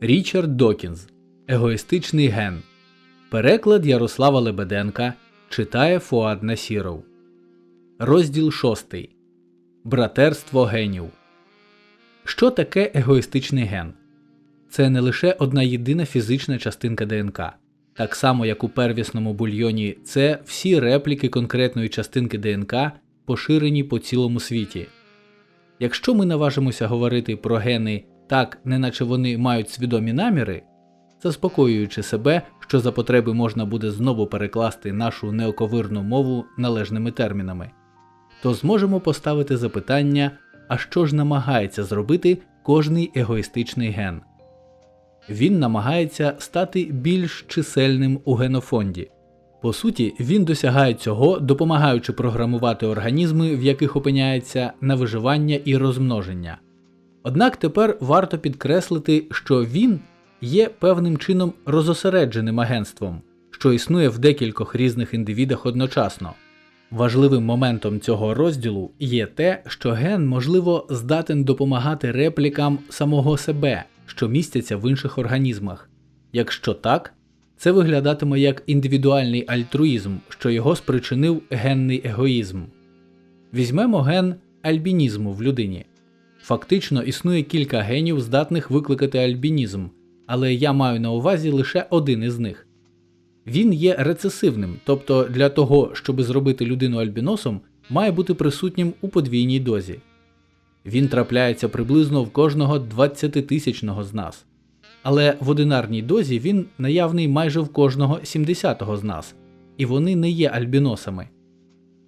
Річард Докінз Егоїстичний ген. Переклад Ярослава Лебеденка читає Фуад Насіров. Розділ 6. Братерство генів. Що таке егоїстичний ген? Це не лише одна єдина фізична частинка ДНК. Так само, як у первісному бульйоні, це всі репліки конкретної частинки ДНК, поширені по цілому світі. Якщо ми наважимося говорити про гени так, неначе вони мають свідомі наміри, заспокоюючи себе, що за потреби можна буде знову перекласти нашу неоковирну мову належними термінами, то зможемо поставити запитання, а що ж намагається зробити кожний егоїстичний ген? Він намагається стати більш чисельним у генофонді. По суті, він досягає цього, допомагаючи програмувати організми, в яких опиняється на виживання і розмноження. Однак тепер варто підкреслити, що він є певним чином розосередженим агентством, що існує в декількох різних індивідах одночасно. Важливим моментом цього розділу є те, що ген, можливо, здатен допомагати реплікам самого себе, що містяться в інших організмах. Якщо так, це виглядатиме як індивідуальний альтруїзм, що його спричинив генний егоїзм. Візьмемо ген альбінізму в людині. Фактично існує кілька генів, здатних викликати альбінізм, але я маю на увазі лише один із них. Він є рецесивним, тобто для того, щоб зробити людину альбіносом, має бути присутнім у подвійній дозі. Він трапляється приблизно в кожного 20-тисячного з нас. Але в одинарній дозі він наявний майже в кожного 70-го з нас, і вони не є альбіносами.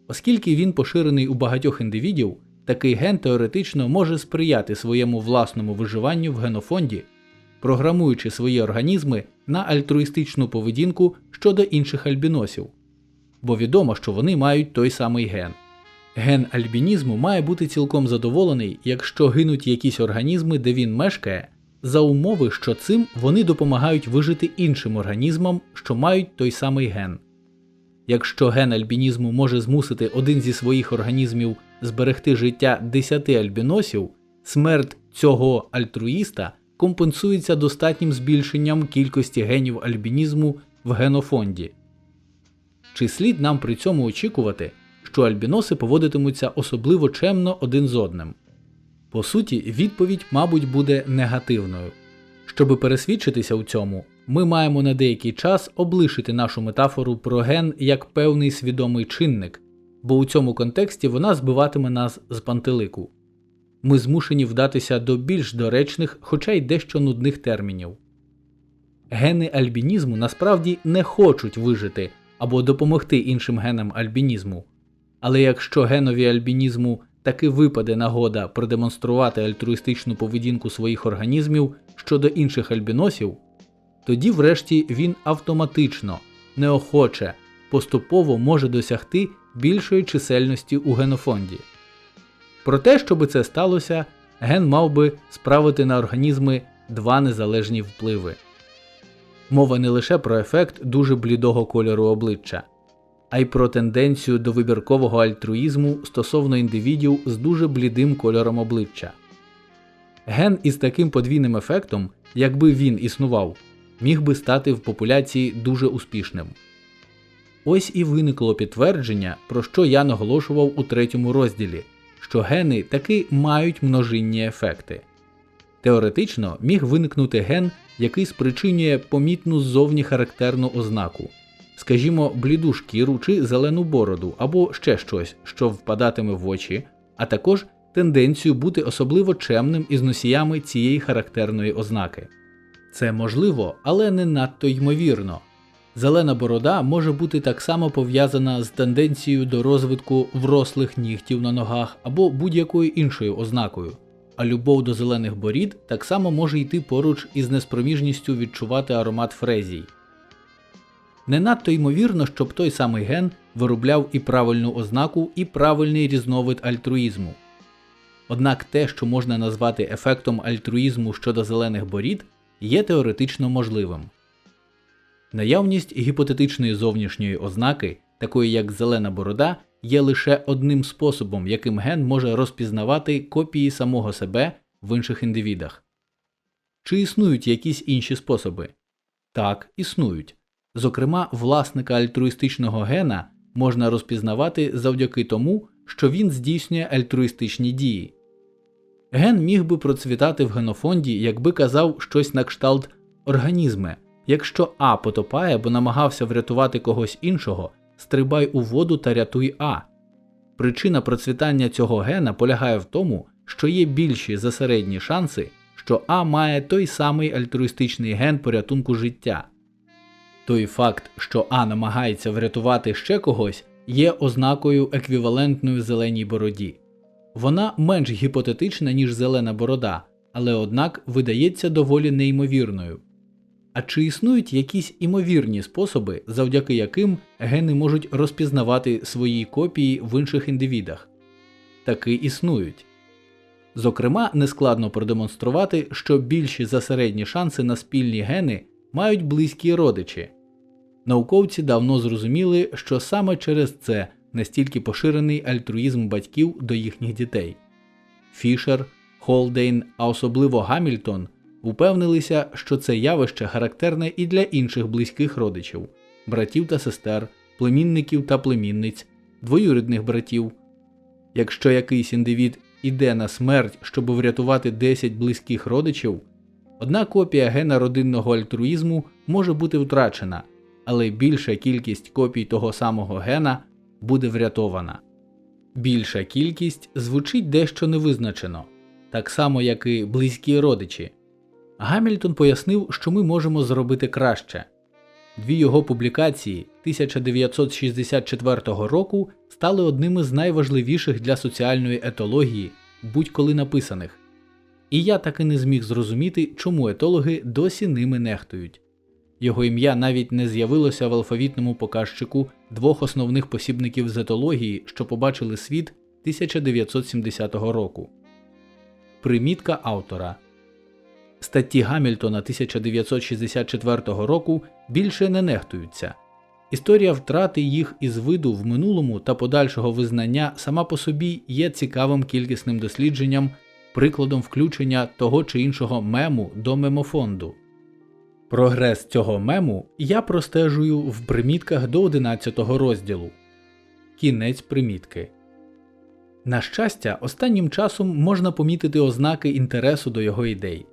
Оскільки він поширений у багатьох індивідів, такий ген теоретично може сприяти своєму власному виживанню в генофонді, програмуючи свої організми на альтруїстичну поведінку щодо інших альбіносів, бо відомо, що вони мають той самий ген. Ген альбінізму має бути цілком задоволений, якщо гинуть якісь організми, де він мешкає, за умови, що цим вони допомагають вижити іншим організмам, що мають той самий ген. Якщо ген альбінізму може змусити один зі своїх організмів зберегти життя 10 альбіносів, смерть цього альтруїста компенсується достатнім збільшенням кількості генів альбінізму в генофонді. Чи слід нам при цьому очікувати, що альбіноси поводитимуться особливо чемно один з одним? По суті, відповідь, мабуть, буде негативною. Щоби пересвідчитися у цьому, ми маємо на деякий час облишити нашу метафору про ген як певний свідомий чинник, бо у цьому контексті вона збиватиме нас з пантелику. Ми змушені вдатися до більш доречних, хоча й дещо нудних термінів. Гени альбінізму насправді не хочуть вижити або допомогти іншим генам альбінізму. Але якщо генові альбінізму таки випаде нагода продемонструвати альтруїстичну поведінку своїх організмів щодо інших альбіносів, тоді врешті він автоматично, неохоче, поступово може досягти більшої чисельності у генофонді. Проте, щоби це сталося, ген мав би справити на організми два незалежні впливи. Мова не лише про ефект дуже блідого кольору обличчя, а й про тенденцію до вибіркового альтруїзму стосовно індивідів з дуже блідим кольором обличчя. Ген із таким подвійним ефектом, якби він існував, міг би стати в популяції дуже успішним. Ось і виникло підтвердження, про що я наголошував у третьому розділі, що гени таки мають множинні ефекти. Теоретично міг виникнути ген, який спричинює помітну ззовні характерну ознаку, скажімо, бліду шкіру чи зелену бороду, або ще щось, що впадатиме в очі, а також тенденцію бути особливо чемним із носіями цієї характерної ознаки. Це можливо, але не надто ймовірно. Зелена борода може бути так само пов'язана з тенденцією до розвитку врослих нігтів на ногах або будь-якою іншою ознакою, а любов до зелених борід так само може йти поруч із неспроможністю відчувати аромат фрезій. Не надто ймовірно, щоб той самий ген виробляв і правильну ознаку, і правильний різновид альтруїзму. Однак те, що можна назвати ефектом альтруїзму щодо зелених борід, є теоретично можливим. Наявність гіпотетичної зовнішньої ознаки, такої як зелена борода, є лише одним способом, яким ген може розпізнавати копії самого себе в інших індивідах. Чи існують якісь інші способи? Так, існують. Зокрема, власника альтруїстичного гена можна розпізнавати завдяки тому, що він здійснює альтруїстичні дії. Ген міг би процвітати в генофонді, якби казав щось на кшталт організми. Якщо А потопає, бо намагався врятувати когось іншого, стрибай у воду та рятуй А. Причина процвітання цього гена полягає в тому, що є більші за середні шанси, що А має той самий альтруїстичний ген порятунку життя. Той факт, що А намагається врятувати ще когось, є ознакою еквівалентною зеленій бороді. Вона менш гіпотетична, ніж зелена борода, але однак видається доволі неймовірною. А чи існують якісь імовірні способи, завдяки яким гени можуть розпізнавати свої копії в інших індивідах? Таки існують. Зокрема, нескладно продемонструвати, що більші за середні шанси на спільні гени мають близькі родичі. Науковці давно зрозуміли, що саме через це настільки поширений альтруїзм батьків до їхніх дітей. Фішер, Холдейн, а особливо Гамільтон упевнилися, що це явище характерне і для інших близьких родичів братів та сестер, племінників та племінниць, двоюрідних братів. Якщо якийсь індивід іде на смерть, щоб врятувати 10 близьких родичів, одна копія гена родинного альтруїзму може бути втрачена, але більша кількість копій того самого гена буде врятована. Більша кількість звучить дещо невизначено, так само як і близькі родичі. Гамільтон пояснив, що ми можемо зробити краще. Дві його публікації 1964 року стали одними з найважливіших для соціальної етології будь-коли написаних, і я так і не зміг зрозуміти, чому етологи досі ними нехтують. Його ім'я навіть не з'явилося в алфавітному показчику двох основних посібників з етології, що побачили світ 1970 року. Примітка автора Статті Гамільтона 1964 року більше не нехтуються. Історія втрати їх із виду в минулому та подальшого визнання сама по собі є цікавим кількісним дослідженням, прикладом включення того чи іншого мему до мемофонду. Прогрес цього мему я простежую в примітках до 11 розділу. Кінець примітки. На щастя, останнім часом можна помітити ознаки інтересу до його ідей.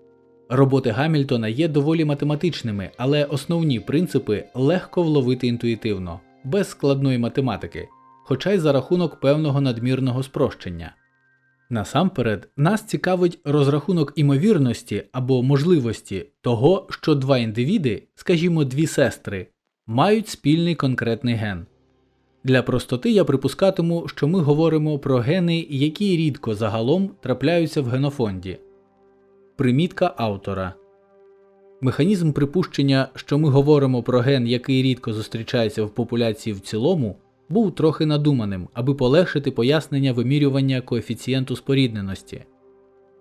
Роботи Гамільтона є доволі математичними, але основні принципи легко вловити інтуїтивно, без складної математики, хоча й за рахунок певного надмірного спрощення. Насамперед, нас цікавить розрахунок імовірності або можливості того, що два індивіди, скажімо, дві сестри, мають спільний конкретний ген. Для простоти я припускатиму, що ми говоримо про гени, які рідко загалом трапляються в генофонді. Примітка автора Механізм припущення, що ми говоримо про ген, який рідко зустрічається в популяції в цілому, був трохи надуманим, аби полегшити пояснення вимірювання коефіцієнту спорідненості.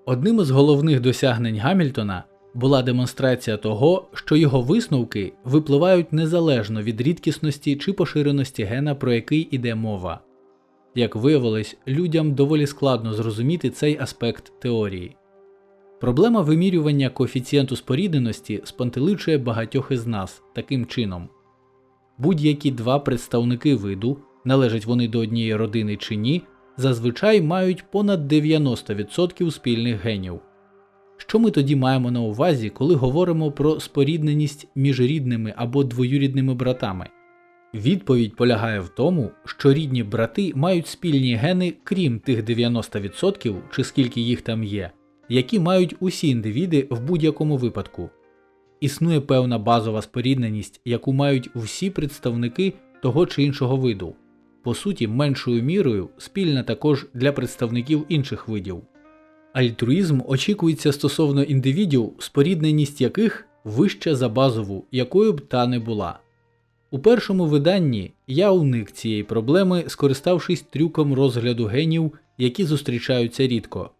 Одним із головних досягнень Гамільтона була демонстрація того, що його висновки випливають незалежно від рідкісності чи поширеності гена, про який іде мова. Як виявилось, людям доволі складно зрозуміти цей аспект теорії. Проблема вимірювання коефіцієнту спорідненості спантеличує багатьох із нас таким чином. Будь-які два представники виду, належать вони до однієї родини чи ні, зазвичай мають понад 90% спільних генів. Що ми тоді маємо на увазі, коли говоримо про спорідненість між рідними або двоюрідними братами? Відповідь полягає в тому, що рідні брати мають спільні гени, крім тих 90% чи скільки їх там є, які мають усі індивіди в будь-якому випадку. Існує певна базова спорідненість, яку мають всі представники того чи іншого виду, по суті, меншою мірою спільна також для представників інших видів. Альтруїзм очікується стосовно індивідів, спорідненість яких вища за базову, якою б та не була. У першому виданні я уник цієї проблеми, скориставшись трюком розгляду генів, які зустрічаються рідко.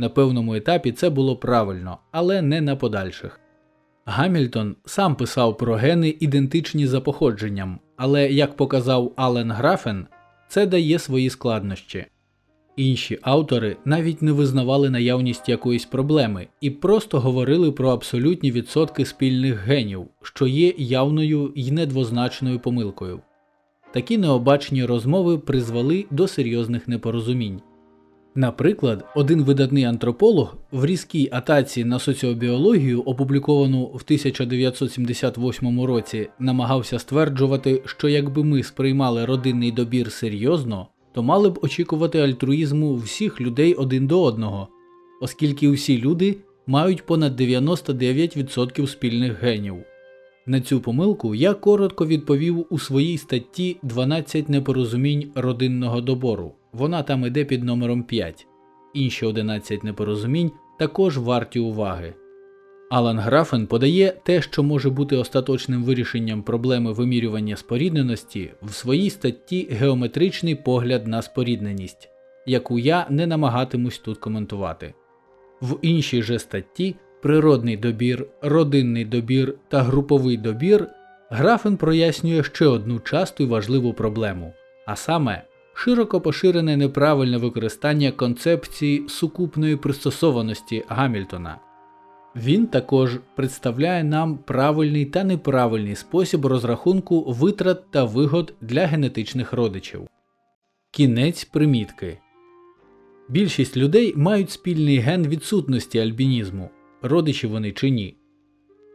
На певному етапі це було правильно, але не на подальших. Гамільтон сам писав про гени ідентичні за походженням, але, як показав Ален Графен, це дає свої складнощі. Інші автори навіть не визнавали наявність якоїсь проблеми і просто говорили про абсолютні відсотки спільних генів, що є явною і недвозначною помилкою. Такі необачні розмови призвели до серйозних непорозумінь. Наприклад, один видатний антрополог в різкій атаці на соціобіологію, опубліковану в 1978 році, намагався стверджувати, що якби ми сприймали родинний добір серйозно, то мали б очікувати альтруїзму всіх людей один до одного, оскільки усі люди мають понад 99% спільних генів. На цю помилку я коротко відповів у своїй статті 12 непорозумінь родинного добору. Вона там іде під номером 5. Інші 11 непорозумінь також варті уваги. Алан Графен подає те, що може бути остаточним вирішенням проблеми вимірювання спорідненості в своїй статті Геометричний погляд на спорідненість, яку я не намагатимусь тут коментувати. В іншій же статті Природний добір, родинний добір та груповий добір Графен прояснює ще одну часту і важливу проблему, а саме широко поширене неправильне використання концепції сукупної пристосованості Гамільтона. Він також представляє нам правильний та неправильний спосіб розрахунку витрат та вигод для генетичних родичів. Кінець примітки. Більшість людей мають спільний ген відсутності альбінізму, родичі вони чи ні.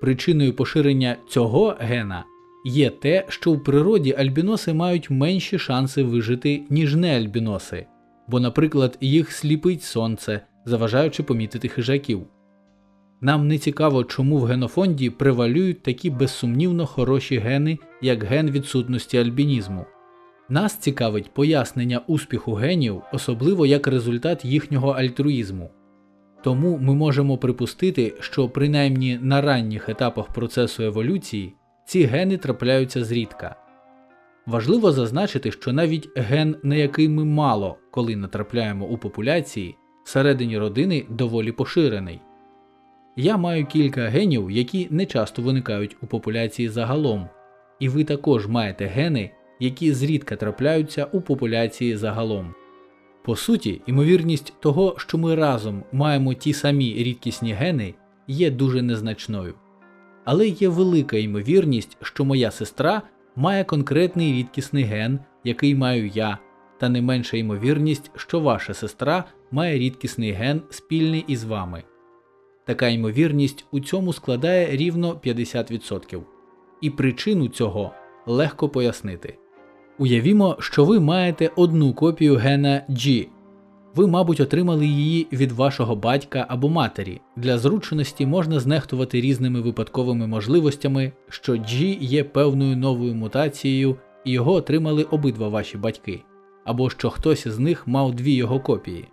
Причиною поширення цього гена є те, що в природі альбіноси мають менші шанси вижити, ніж не альбіноси, бо, наприклад, їх сліпить сонце, заважаючи помітити хижаків. Нам не цікаво, чому в генофонді превалюють такі безсумнівно хороші гени, як ген відсутності альбінізму. Нас цікавить пояснення успіху генів, особливо як результат їхнього альтруїзму. Тому ми можемо припустити, що принаймні на ранніх етапах процесу еволюції ці гени трапляються зрідка. Важливо зазначити, що навіть ген, на який ми мало коли натрапляємо у популяції, всередині родини доволі поширений. Я маю кілька генів, які не часто виникають у популяції загалом, і ви також маєте гени, які зрідка трапляються у популяції загалом. По суті, ймовірність того, що ми разом маємо ті самі рідкісні гени, є дуже незначною. Але є велика ймовірність, що моя сестра має конкретний рідкісний ген, який маю я, та не менша ймовірність, що ваша сестра має рідкісний ген спільний із вами. Така ймовірність у цьому складає рівно 50%. І причину цього легко пояснити. Уявімо, що ви маєте одну копію гена G. Ви, мабуть, отримали її від вашого батька або матері. Для зручності можна знехтувати різними випадковими можливостями, що G є певною новою мутацією і його отримали обидва ваші батьки, або що хтось із них мав дві його копії.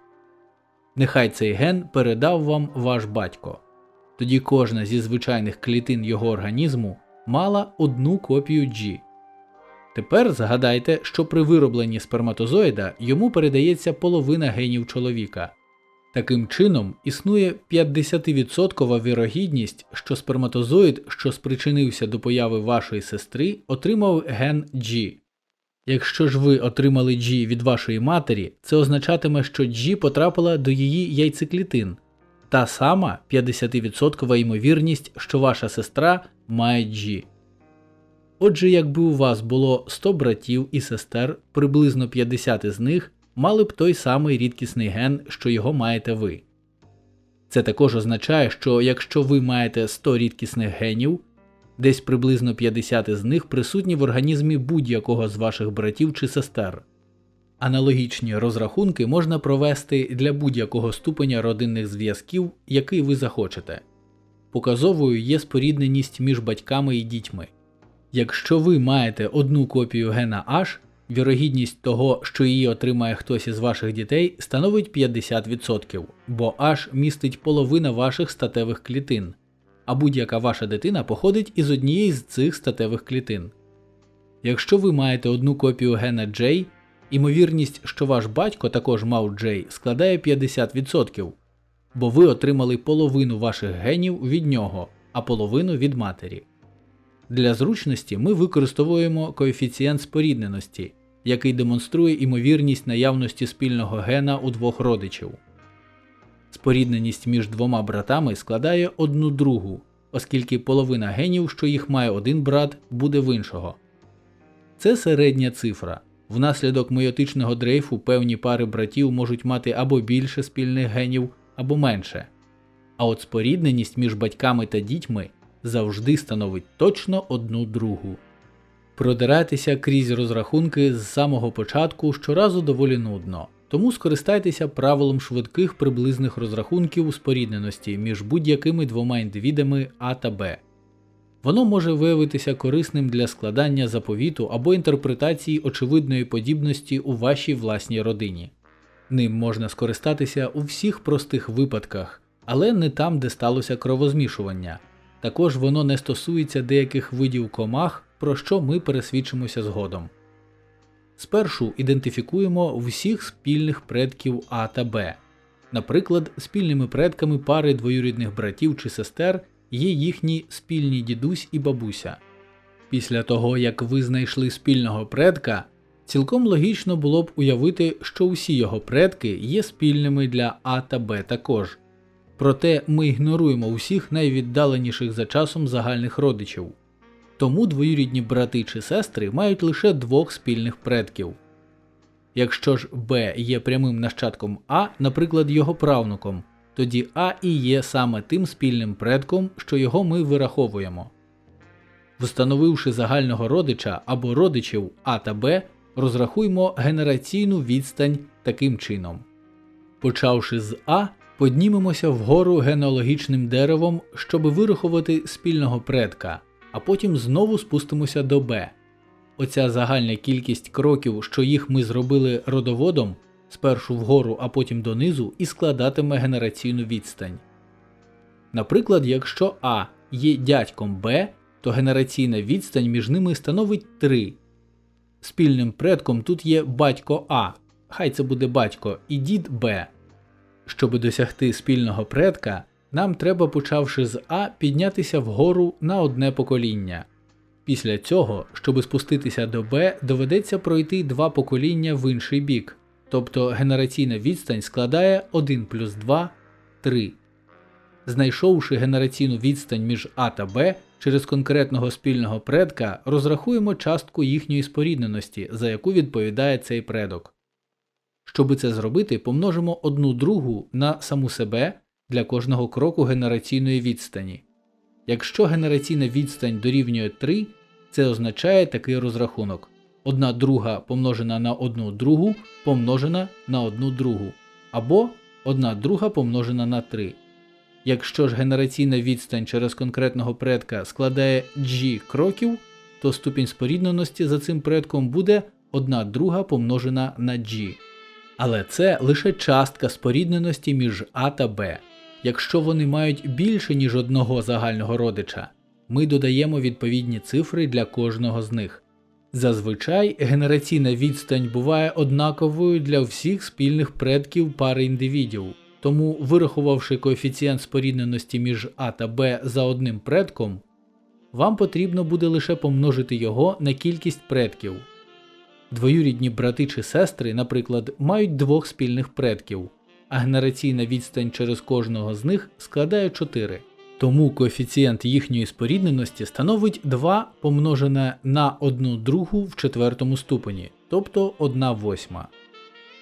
Нехай цей ген передав вам ваш батько. Тоді кожна зі звичайних клітин його організму мала одну копію G. Тепер згадайте, що при виробленні сперматозоїда йому передається половина генів чоловіка. Таким чином, існує 50% вірогідність, що сперматозоїд, що спричинився до появи вашої сестри, отримав ген G. Якщо ж ви отримали G від вашої матері, це означатиме, що G потрапила до її яйцеклітин, та сама 50% ймовірність, що ваша сестра має G. Отже, якби у вас було 100 братів і сестер, приблизно 50 із них мали б той самий рідкісний ген, що його маєте ви. Це також означає, що якщо ви маєте 100 рідкісних генів, десь приблизно 50 із них присутні в організмі будь-якого з ваших братів чи сестер. Аналогічні розрахунки можна провести для будь-якого ступеня родинних зв'язків, який ви захочете. Показовою є спорідненість між батьками і дітьми. Якщо ви маєте одну копію гена H, вірогідність того, що її отримає хтось із ваших дітей, становить 50%, бо H містить половина ваших статевих клітин, а будь-яка ваша дитина походить із однієї з цих статевих клітин. Якщо ви маєте одну копію гена J, імовірність, що ваш батько також мав J, складає 50%, бо ви отримали половину ваших генів від нього, а половину від матері. Для зручності ми використовуємо коефіцієнт спорідненості, який демонструє імовірність наявності спільного гена у двох родичів. Спорідненість між двома братами складає одну другу, оскільки половина генів, що їх має один брат, буде в іншого. Це середня цифра. Внаслідок мейотичного дрейфу певні пари братів можуть мати або більше спільних генів, або менше. А от спорідненість між батьками та дітьми завжди становить точно одну другу. Продиратися крізь розрахунки з самого початку щоразу доволі нудно, тому скористайтеся правилом швидких приблизних розрахунків спорідненості між будь-якими двома індивідами А та Б. Воно може виявитися корисним для складання заповіту або інтерпретації очевидної подібності у вашій власній родині. Ним можна скористатися у всіх простих випадках, але не там, де сталося кровозмішування. Також воно не стосується деяких видів комах, про що ми пересвідчимося згодом. Спершу ідентифікуємо всіх спільних предків А та Б. Наприклад, спільними предками пари двоюрідних братів чи сестер є їхні спільні дідусь і бабуся. Після того, як ви знайшли спільного предка, цілком логічно було б уявити, що усі його предки є спільними для А та Б також. Проте ми ігноруємо усіх найвіддаленіших за часом загальних родичів. Тому двоюрідні брати чи сестри мають лише двох спільних предків. Якщо ж Б є прямим нащадком А, наприклад, його правнуком, тоді А і є саме тим спільним предком, що його ми вираховуємо. Встановивши загального родича або родичів А та Б, розрахуймо генераційну відстань таким чином. Почавши з А, поднімемося вгору генеалогічним деревом, щоб вирахувати спільного предка, а потім знову спустимося до Б. Оця загальна кількість кроків, що їх ми зробили родоводом, спершу вгору, а потім донизу, і складатиме генераційну відстань. Наприклад, якщо А є дядьком Б, то генераційна відстань між ними становить 3. Спільним предком тут є батько А, хай це буде батько, і дід Б. Щоб досягти спільного предка, нам треба, почавши з А, піднятися вгору на одне покоління. Після цього, щоб спуститися до Б, доведеться пройти два покоління в інший бік, тобто генераційна відстань складає 1 плюс 2 3. Знайшовши генераційну відстань між А та Б, через конкретного спільного предка розрахуємо частку їхньої спорідненості, за яку відповідає цей предок. Щоби це зробити, помножимо одну другу на саму себе для кожного кроку генераційної відстані. Якщо генераційна відстань дорівнює 3, це означає такий розрахунок. 1 друга помножена на 1 другу помножена на 1 другу, або 1 друга помножена на 3. Якщо ж генераційна відстань через конкретного предка складає g кроків, то ступінь спорідненості за цим предком буде 1 друга помножена на g. Але це лише частка спорідненості між А та Б. Якщо вони мають більше, ніж одного загального родича, ми додаємо відповідні цифри для кожного з них. Зазвичай генераційна відстань буває однаковою для всіх спільних предків пари індивідів, тому вирахувавши коефіцієнт спорідненості між А та Б за одним предком, вам потрібно буде лише помножити його на кількість предків. Двоюрідні брати чи сестри, наприклад, мають двох спільних предків, а генераційна відстань через кожного з них складає 4. Тому коефіцієнт їхньої спорідненості становить 2 помножене на 1 другу в четвертому ступені, тобто 1 восьма.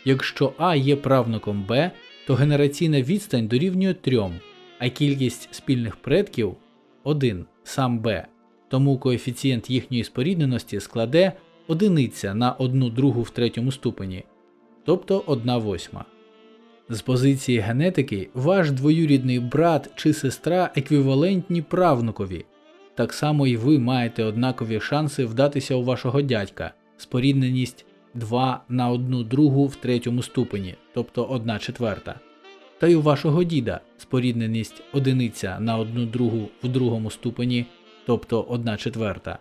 Якщо А є правнуком Б, то генераційна відстань дорівнює 3, а кількість спільних предків 1 сам Б. Тому коефіцієнт їхньої спорідненості складе 1 на 1 другу в третьому ступені, тобто 1 восьма. З позиції генетики ваш двоюрідний брат чи сестра еквівалентні правнукові. Так само і ви маєте однакові шанси вдатися у вашого дядька, спорідненість 2 на 1 другу в третьому ступені, тобто 1 четверта. Та й у вашого діда спорідненість 1 на 1 другу в другому ступені, тобто 1 четверта.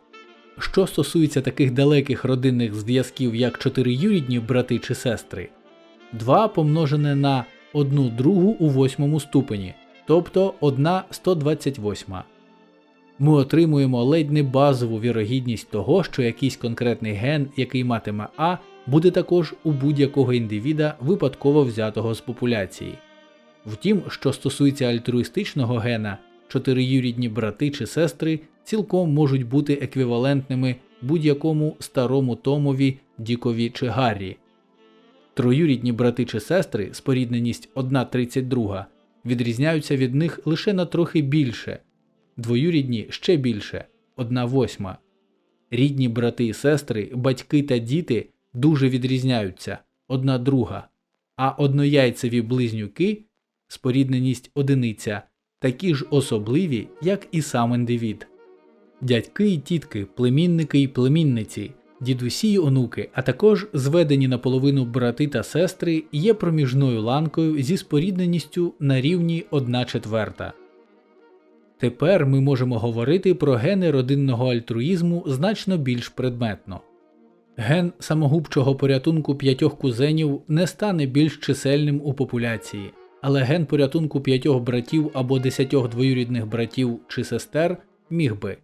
Що стосується таких далеких родинних зв'язків, як чотириюрідні брати чи сестри, 2 помножене на 1 другу у восьмому ступені, тобто 1 128. Ми отримуємо ледь не базову вірогідність того, що якийсь конкретний ген, який матиме А, буде також у будь-якого індивіда випадково взятого з популяції. Втім, що стосується альтруїстичного гена, чотириюрідні брати чи сестри цілком можуть бути еквівалентними будь-якому старому Томові, Дікові чи Гаррі. Троюрідні брати чи сестри, спорідненість 1,32, відрізняються від них лише на трохи більше, двоюрідні ще більше 1 восьма. Рідні брати і сестри, батьки та діти дуже відрізняються одна друга, а однояйцеві близнюки, спорідненість одиниця, такі ж особливі, як і сам індивід. Дядьки і тітки, племінники і племінниці, дідусі й онуки, а також зведені наполовину брати та сестри є проміжною ланкою зі спорідненістю на рівні 1 четверта. Тепер ми можемо говорити про гени родинного альтруїзму значно більш предметно. Ген самогубчого порятунку п'ятьох кузенів не стане більш чисельним у популяції, але ген порятунку п'ятьох братів або десятьох двоюрідних братів чи сестер міг би.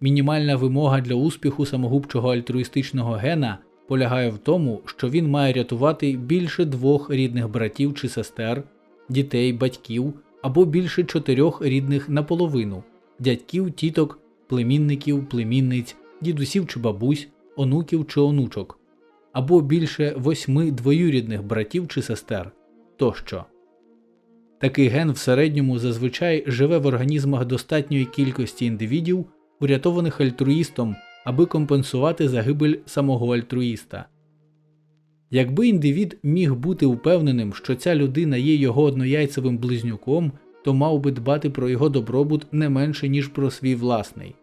Мінімальна вимога для успіху самогубчого альтруїстичного гена полягає в тому, що він має рятувати більше двох рідних братів чи сестер, дітей, батьків або більше чотирьох рідних наполовину дядьків, тіток, племінників, племінниць, дідусів чи бабусь, онуків чи онучок, або більше восьми двоюрідних братів чи сестер тощо. Такий ген в середньому зазвичай живе в організмах достатньої кількості індивідів, урятованих альтруїстом, аби компенсувати загибель самого альтруїста. Якби індивід міг бути впевненим, що ця людина є його однояйцевим близнюком, то мав би дбати про його добробут не менше, ніж про свій власний.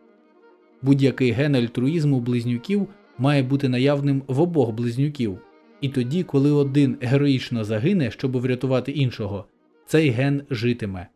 Будь-який ген альтруїзму близнюків має бути наявним в обох близнюків, і тоді, коли один героїчно загине, щоб врятувати іншого, цей ген житиме.